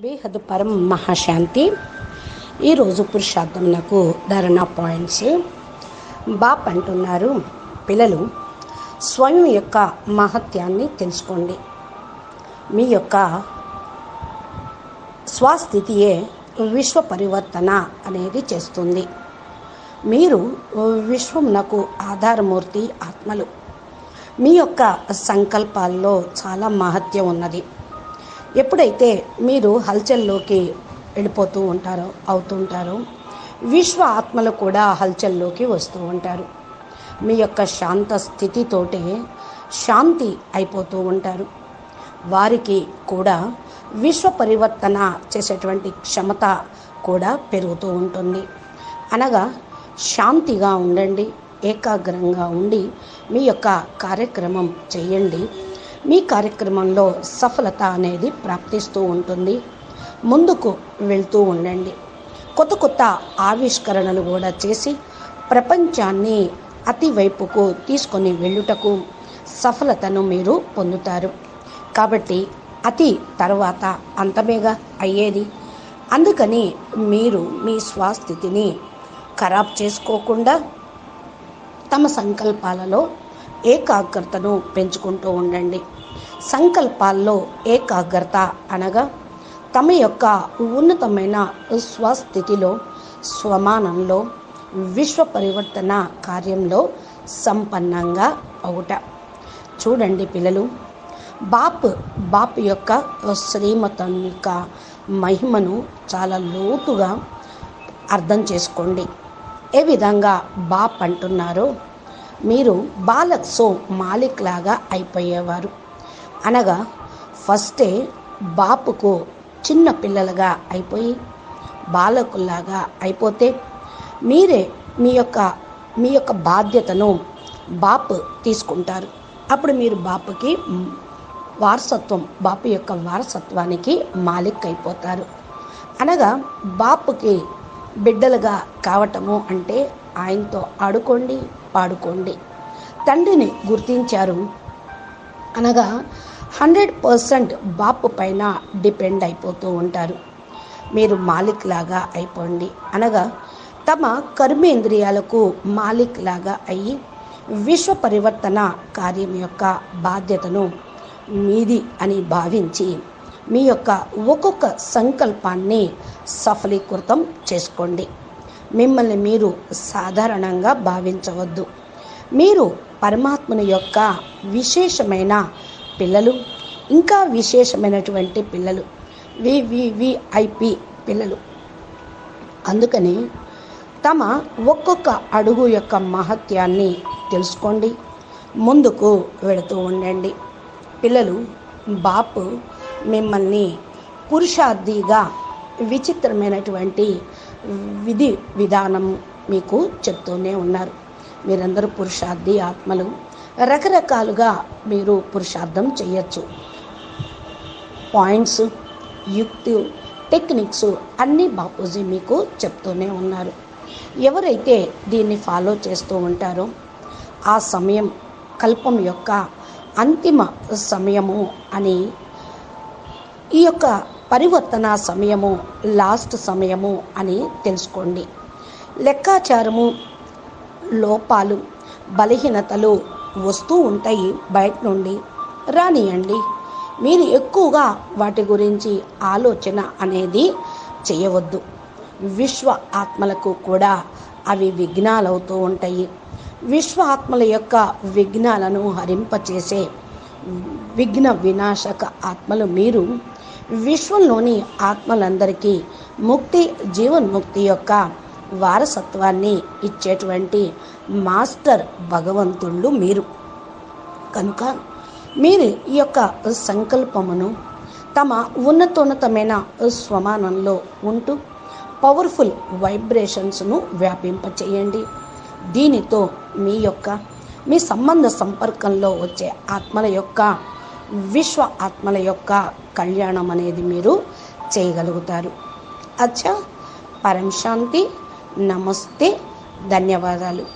బేహద్ పరం మహాశాంతి. ఈరోజు నాకు ధరణ పాయింట్స్. బాప్ అంటున్నారు పిల్లలు స్వయం యొక్క మహత్యాన్ని తెలుసుకోండి. మీ యొక్క స్వస్థితియే విశ్వ పరివర్తన అనేది చేస్తుంది. మీరు విశ్వమునకు ఆధారమూర్తి ఆత్మలు. మీ యొక్క సంకల్పాల్లో చాలా మహత్యం ఉన్నది. ఎప్పుడైతే మీరు హల్చల్లోకి వెళ్ళిపోతూ ఉంటారో అవుతుంటారో విశ్వ ఆత్మలు కూడా హల్చల్లోకి వస్తూ ఉంటారు. మీ యొక్క శాంత స్థితితోటే శాంతి అయిపోతూ ఉంటారు. వారికి కూడా విశ్వ పరివర్తన చేసేటువంటి క్షమత కూడా పెరుగుతూ ఉంటుంది. అనగా శాంతిగా ఉండండి ఏకాగ్రంగా ఉండి మీ యొక్క కార్యక్రమం చేయండి. మీ కార్యక్రమంలో సఫలత అనేది ప్రాప్తిస్తూ ఉంటుంది. ముందుకు వెళ్తూ ఉండండి. కొత్త కొత్త ఆవిష్కరణలు కూడా చేసి ప్రపంచాన్ని అతివైపుకు తీసుకొని వెళ్ళుటకు సఫలతను మీరు పొందుతారు. కాబట్టి అతి తర్వాత అంతమేగా అయ్యేది? అందుకని మీరు మీ స్వస్థితిని ఖరాబ్ చేసుకోకుండా తమ సంకల్పాలలో ఏకాగ్రతను పెంచుకుంటూ ఉండండి. సంకల్పాల్లో ఏకాగ్రత అనగా తమ యొక్క ఉన్నతమైన స్వస్థితిలో స్వమానంలో విశ్వ పరివర్తన కార్యంలో సంపన్నంగా అవుట. చూడండి పిల్లలు బాప్ బాప్ యొక్క శ్రీమతం యొక్క మహిమను చాలా లోతుగా అర్థం చేసుకోండి. ఏ విధంగా బాప్ అంటున్నారో మీరు బాలక్ సో మాలిక్ లాగా అయిపోయేవారు. అనగా ఫస్టే బాపుకు చిన్న పిల్లలుగా అయిపోయి బాలకుల్లాగా అయిపోతే మీరే మీ యొక్క మీ యొక్క బాధ్యతను బాపు తీసుకుంటారు. అప్పుడు మీరు బాపుకి వారసత్వం బాపు యొక్క వారసత్వానికి మాలిక్ అయిపోతారు అనగా బాపుకి బిడ్డలుగా కావటము అంటే ఆయనతో ఆడుకోండి పాడుకోండి. తండ్రిని గుర్తించారు. అనగా హండ్రెడ్ పర్సెంట్ బాపు పైన డిపెండ్ అయిపోతూ ఉంటారు. మీరు మాలిక్ లాగా అయిపోండి. అనగా తమ కర్మేంద్రియాలకు మాలిక్ లాగా అయ్యి విశ్వ పరివర్తన కార్యం యొక్క బాధ్యతను మీది అని భావించి మీ యొక్క ఒక్కొక్క సంకల్పాన్ని సఫలీకృతం చేసుకోండి. మిమ్మల్ని మీరు సాధారణంగా భావించవద్దు. మీరు పరమాత్మని యొక్క విశేషమైన పిల్లలు ఇంకా విశేషమైనటువంటి పిల్లలు వివివిఐపి పిల్లలు. అందుకని తమ ఒక్కొక్క అడుగు యొక్క మహత్యాన్ని తెలుసుకోండి ముందుకు వెళుతూ ఉండండి. పిల్లలు బాపు మిమ్మల్ని పురుషార్థిగా విచిత్రమైనటువంటి విధి విధానం మీకు చెప్తూనే ఉన్నారు. మీరందరూ పురుషార్థి ఆత్మలు. రకరకాలుగా మీరు పురుషార్థం చేయొచ్చు. పాయింట్స్ యుక్తి టెక్నిక్స్ అన్నీ బాపూజీ మీకు చెప్తూనే ఉన్నారు. ఎవరైతే దీన్ని ఫాలో చేస్తూ ఉంటారో ఆ సమయం కల్పం యొక్క అంతిమ సమయము అని ఈ యొక్క పరివర్తన సమయము లాస్ట్ సమయము అని తెలుసుకోండి. లెక్కాచారము లోపాలు బలహీనతలు వస్తూ ఉంటాయి బయట నుండి. రానియండి మీరు ఎక్కువగా వాటి గురించి ఆలోచన అనేది చేయవద్దు. విశ్వ ఆత్మలకు కూడా అవి విఘ్నాలు అవుతూ ఉంటాయి. విశ్వ ఆత్మల యొక్క విఘ్నాలను హరింపచేసే విఘ్న వినాశక ఆత్మలు మీరు. విశ్వంలోని ఆత్మలందరికీ ముక్తి జీవన్ముక్తి యొక్క వారసత్వాన్ని ఇచ్చేటువంటి మాస్టర్ భగవంతుళ్ళు మీరు. కనుక మీరు ఈ యొక్క సంకల్పమును తమ ఉన్నతోన్నతమైన స్వమానంలో ఉంటూ పవర్ఫుల్ వైబ్రేషన్స్ను వ్యాపింపచేయండి. దీనితో మీ యొక్క మీ సంబంధ సంపర్కంలో వచ్చే ఆత్మల యొక్క విశ్వ ఆత్మల యొక్క కళ్యాణం అనేది మీరు చేయగలుగుతారు. అచ్చా పరం శాంతి. నమస్తే ధన్యవాదాలు.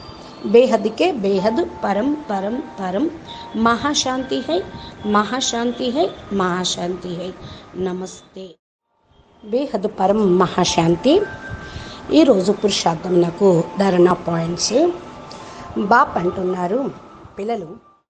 బేహద్కే బేహద్ పరం పరం పరం. మహాశాంతి హై మహాశాంతి హై మహాశాంతి హై. నమస్తే. బేహద్ పరం మహాశాంతి. ఈరోజు పురుషార్థం నాకు ధరణ పాయింట్స్. బాప్ అంటున్నారు పిల్లలు